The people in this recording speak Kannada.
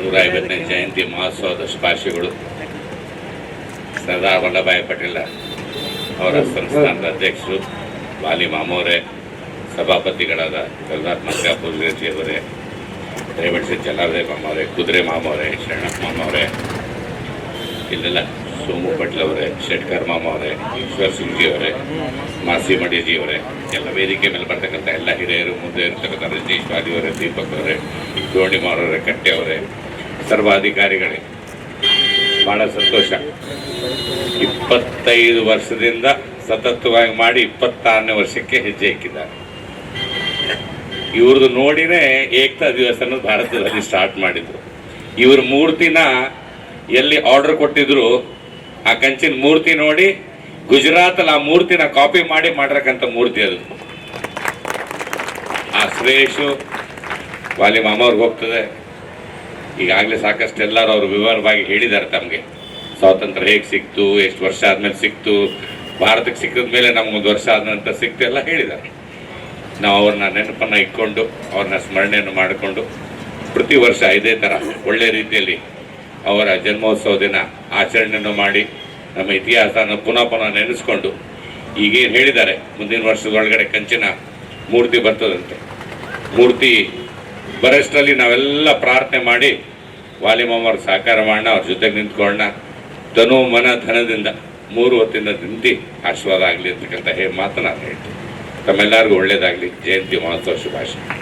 ನೂರ ಐವತ್ತನೇ ಜಯಂತಿ ಮಹೋತ್ಸವದ ಶುಭಾಶಯಗಳು. ಸರ್ದಾರ್ ವಲ್ಲಭಾಯಿ ಪಟೇಲ ಅವರ ಸಂಸ್ಥಾನದ ಅಧ್ಯಕ್ಷರು ವಾಲಿ ಮಾಮೋರೆ ಸಭಾಪತಿಗಳಾದ ಸರ್ದಾರ್ ಅವರೇ ದಯವಿಟ್ಟು ಜಲಾರ್ದೇ ಮಾಮವರೇ ಕುದುರೆ ಮಾಮವರೇ ಶರಣಪ್ಪ ಮಾಮವರೇ ಇಲ್ಲೆಲ್ಲ ಸೋಮು ಪಟೇಲ್ ಅವರೇ ಶೆಟ್ಕರ್ ಮಾಮ ಅವರೇ ಈಶ್ವರ್ ಅವರೇ ಮಾಸಿ ಮಡಿಜಿ ಅವರೇ ಎಲ್ಲ ವೇದಿಕೆ ಮೇಲೆ ಬರ್ತಕ್ಕಂಥ ಎಲ್ಲ ಹಿರಿಯರು ಮುಂದೆ ಇರ್ತಕ್ಕಂಥ ರಜನೀಶ್ ವಾದಿ ಅವರೇ ದೀಪಕ್ ಅವರೇ ಜೋಣಿ ಮಾರವರೇ ಕಟ್ಟೆ ಅವರೇ ಸರ್ವಾಧಿಕಾರಿಗಳೇ. ಬಹಳ ಸಂತೋಷ. ಇಪ್ಪತ್ತೈದು ವರ್ಷದಿಂದ ಸತತವಾಗಿ ಮಾಡಿ ಇಪ್ಪತ್ತಾರನೇ ವರ್ಷಕ್ಕೆ ಹೆಜ್ಜೆ ಹಾಕಿದ್ದಾರೆ. ಇವ್ರದ್ದು ನೋಡಿನೇ ಏಕತಾ ದಿವಸ ಭಾರತದಲ್ಲಿ ಸ್ಟಾರ್ಟ್ ಮಾಡಿದ್ರು. ಇವ್ರ ಮೂರ್ತಿನ ಎಲ್ಲಿ ಆರ್ಡರ್ ಕೊಟ್ಟಿದ್ರು, ಆ ಕಂಚಿನ ಮೂರ್ತಿ ನೋಡಿ, ಗುಜರಾತಲ್ಲಿ ಆ ಮೂರ್ತಿನ ಕಾಪಿ ಮಾಡಿ ಮಾಡಿರಕ್ಕಂಥ ಮೂರ್ತಿ ಅದು. ಆ ಶ್ರೇಯಸ್ಸು ವಾಲಿ ಮಾಮವ್ರಿಗೆ ಹೋಗ್ತದೆ. ಈಗಾಗಲೇ ಸಾಕಷ್ಟು ಎಲ್ಲರೂ ಅವರು ವಿವರವಾಗಿ ಹೇಳಿದ್ದಾರೆ ತಮಗೆ. ಸ್ವಾತಂತ್ರ್ಯ ಹೇಗೆ ಸಿಕ್ತು, ಎಷ್ಟು ವರ್ಷ ಆದಮೇಲೆ ಸಿಕ್ತು, ಭಾರತಕ್ಕೆ ಸಿಕ್ಕಿದ ಮೇಲೆ ನಮ್ಗೊಂದು ವರ್ಷ ಆದ ನಂತರ ಸಿಕ್ತು ಎಲ್ಲ ಹೇಳಿದ್ದಾರೆ. ನಾವು ಅವ್ರನ್ನ ನೆನಪನ್ನು ಇಟ್ಕೊಂಡು ಅವ್ರನ್ನ ಸ್ಮರಣೆಯನ್ನು ಮಾಡಿಕೊಂಡು, ಪ್ರತಿ ವರ್ಷ ಇದೇ ಥರ ಒಳ್ಳೆ ರೀತಿಯಲ್ಲಿ ಅವರ ಜನ್ಮೋತ್ಸವ ದಿನ ಆಚರಣೆಯನ್ನು ಮಾಡಿ, ನಮ್ಮ ಇತಿಹಾಸನ ಪುನಃ ಪುನಃ ನೆನೆಸ್ಕೊಂಡು, ಈಗೇನು ಹೇಳಿದ್ದಾರೆ, ಮುಂದಿನ ವರ್ಷದೊಳಗಡೆ ಕಂಚಿನ ಮೂರ್ತಿ ಬರ್ತದಂತೆ. ಮೂರ್ತಿ ಬರೋಷ್ಟರಲ್ಲಿ ನಾವೆಲ್ಲ ಪ್ರಾರ್ಥನೆ ಮಾಡಿ ಅವ್ರಿಗೆ ಸಹಕಾರ ಮಾಡೋಣ ಅವ್ರ ಜೊತೆಗೆ ನಿಂತ್ಕೊಳ್ಳೋಣ ಧನು ಮನ ಧನದಿಂದ ಮೂರು ಹೊತ್ತಿಂದ ತಿಂತಿ ಆಶೀರ್ವಾದ ಆಗಲಿ ಅಂತಕ್ಕಂಥ ಹೇ ಮಾತು ನಾನು ಹೇಳ್ತೀನಿ. ತಮ್ಮೆಲ್ಲರಿಗೂ ಒಳ್ಳೇದಾಗಲಿ. ಜಯಂತಿ ಮಹೋತ್ಸವ ಶುಭಾಶಯ.